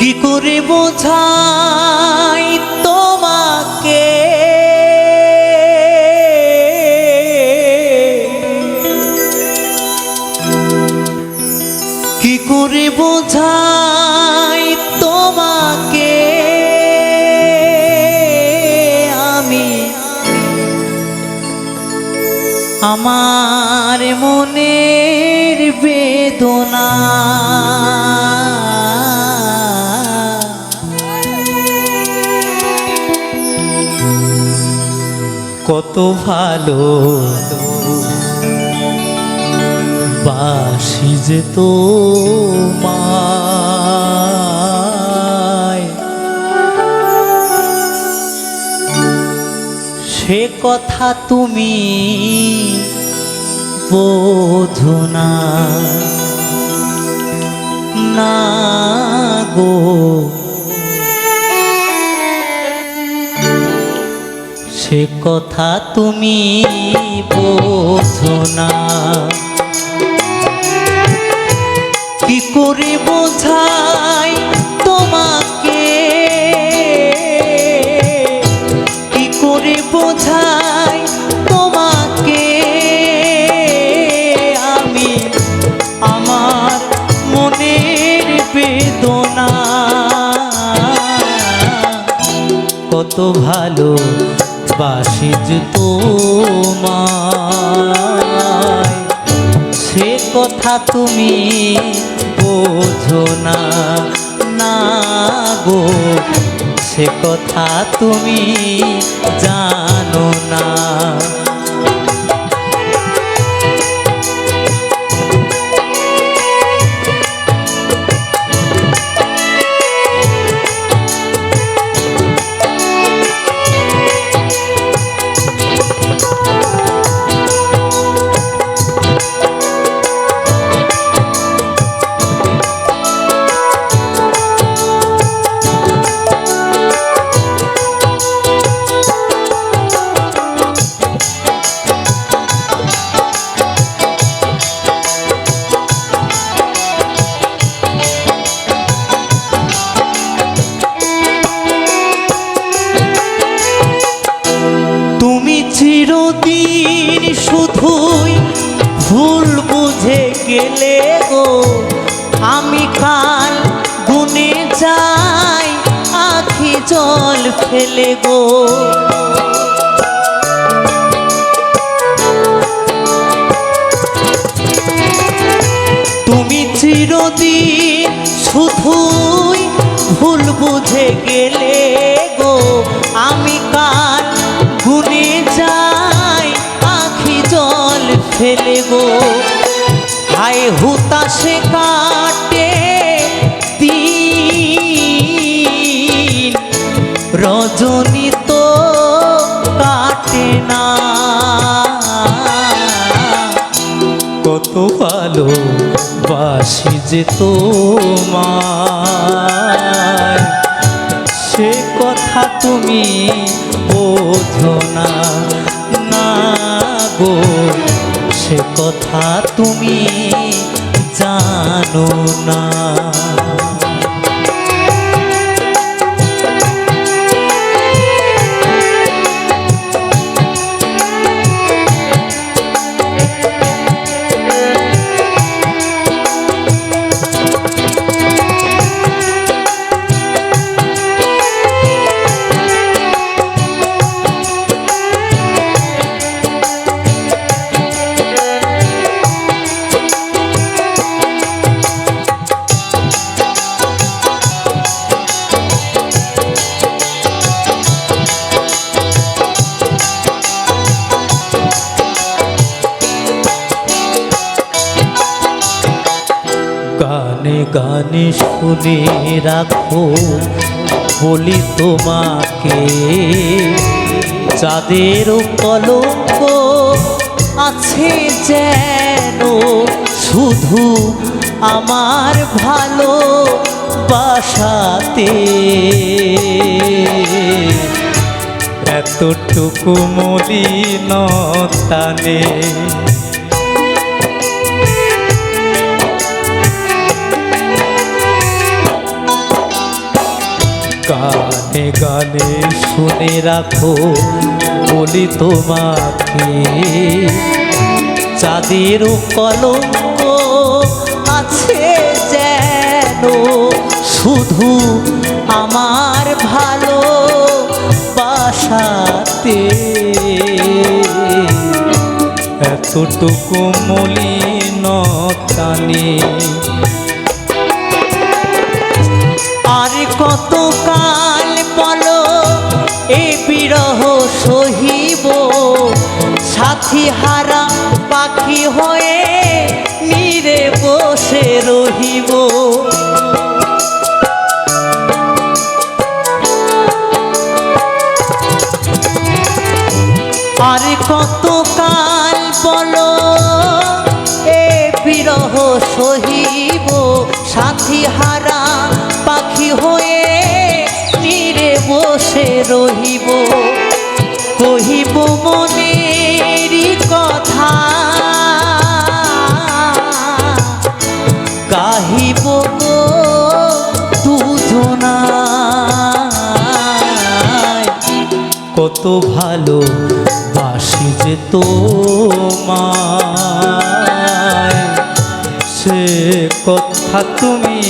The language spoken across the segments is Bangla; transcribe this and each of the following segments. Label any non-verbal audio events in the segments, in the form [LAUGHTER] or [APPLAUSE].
কি করে বোঝাই তোমাকে? কি করে বোঝাই তোমাকে? আমি আমার মনের বেদনা কত ভালো। বাসি যে তো সে কথা তুমি বোঝো না গো। সে কথা তুমি বোঝো না। কি করে বোঝাই তোমাকে? কি করে বোঝাই তোমাকে? আমি আমার মনের বেদনা। কত ভালো বাসি যে তোমায়। সে কথা তুমি বোঝো না না গো। সে কথা তুমি জানো না। আখি জল ফেলে গো। তুমি চিরদিন শুধুই ভুল বুঝে গেলে গো। আমি কাল গুনে যাই আখি জল ফেলে গো। হায় হুতাশে কাটে রজনী তো কাটে না। কত ভালো বাসি যে তোমায়। সে কথা তুমি বোঝো না গো। সে কথা তুমি জানো না। গানে গানে শুনে রাখো, বলি তোমাকে। যাদের কলঙ্ক আছে যেন শুধু আমার ভালো বাসাতে এতটুকু মলিনতা নেই। গানে গানে শুনে রাখো বলি তোমাকে চাঁদের কলঙ্ক আছে যেন শুধু আমার ভালো বাসাতে এতটুকু মলিনতা হারা পাখি হয়ে নিরে বসে রহিব। আর কত কাল বলো, এ বিরহ সহিব। সাথী হারা পাখি হয়ে তীরে বসে রহিব। কত ভালো বাসি যে তোমায়। সে কথা তুমি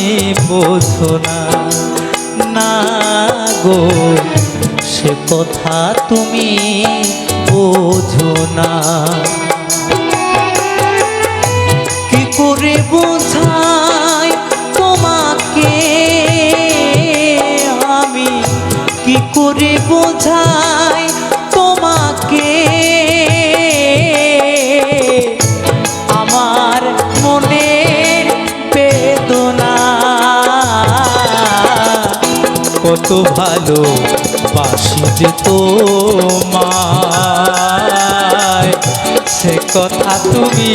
বোঝো না না গো, সে কথা তুমি বোঝো না। কি করে বোঝাই তোমাকে আমি? কি করে বোঝাই কত ভালো বাসি যে তোমায়। সে কথা তুমি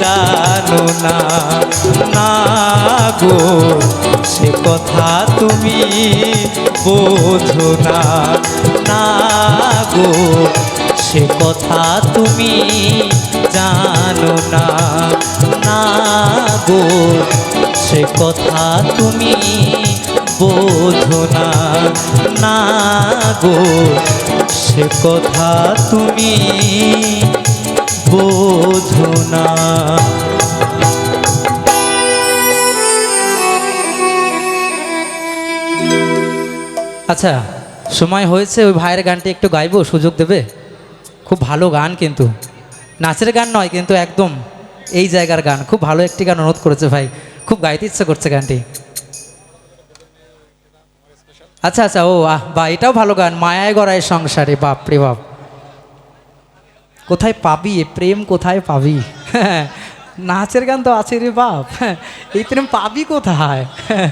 জানো না না গো। সে কথা তুমি বোঝো না না গো। সে কথা তুমি জানো না না গো। সে কথা তুমি না না গো, সে কথা তুমি বোঝো না। আচ্ছা সময় হয়েছে, ওই ভাইয়ের গানটি একটু গাইবো, সুযোগ দেবে? খুব ভালো গান কিন্তু। নাচের গান নয়, কিন্তু একদম এই জায়গার গান। খুব ভালো একটি গান অনুরোধ করেছে ভাই। খুব গাইতে ইচ্ছে করছে গানটি। আচ্ছা আচ্ছা ও, আহ, বা, এটাও ভালো গান। মায়ায় গড়ায় সংসারে বাপ রে বাপ। কোথায় পাবি এ প্রেম, কোথায় পাবি? [LAUGHS] নাচের গান তো আছে রে বাপ। এই প্রেম পাবি কোথায়? হ্যাঁ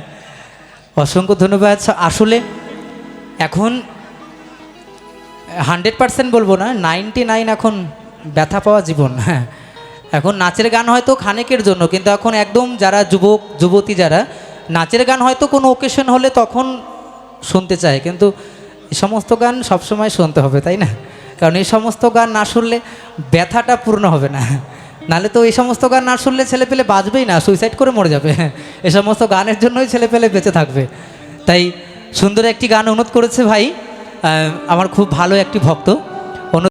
[LAUGHS] অসংখ্য ধন্যবাদ। আসলে এখন হান্ড্রেড পার্সেন্ট বলব না, নাইনটি নাইন এখন ব্যথা পাওয়া জীবন। হ্যাঁ [LAUGHS] এখন নাচের গান হয়তো খানেকের জন্য, কিন্তু এখন একদম যারা যুবক, যুবতী যারা নাচের গান হয়তো কোনো ওকেশন হলে তখন শুনতে চায়, কিন্তু সমস্ত গান সবসময় শুনতে হবে, তাই না? কারণ এই সমস্ত গান না শুনলে ব্যথাটা পূর্ণ হবে না। নাহলে তো এই সমস্ত গান না শুনলে ছেলে পেলে বাঁচবেই না সুইসাইড করে মরে যাবে। এ সমস্ত গানের জন্যই ছেলে পেলে বেঁচে থাকবে। তাই সুন্দর একটি গান অনুরোধ করেছে ভাই আমার খুব ভালো একটি ভক্ত।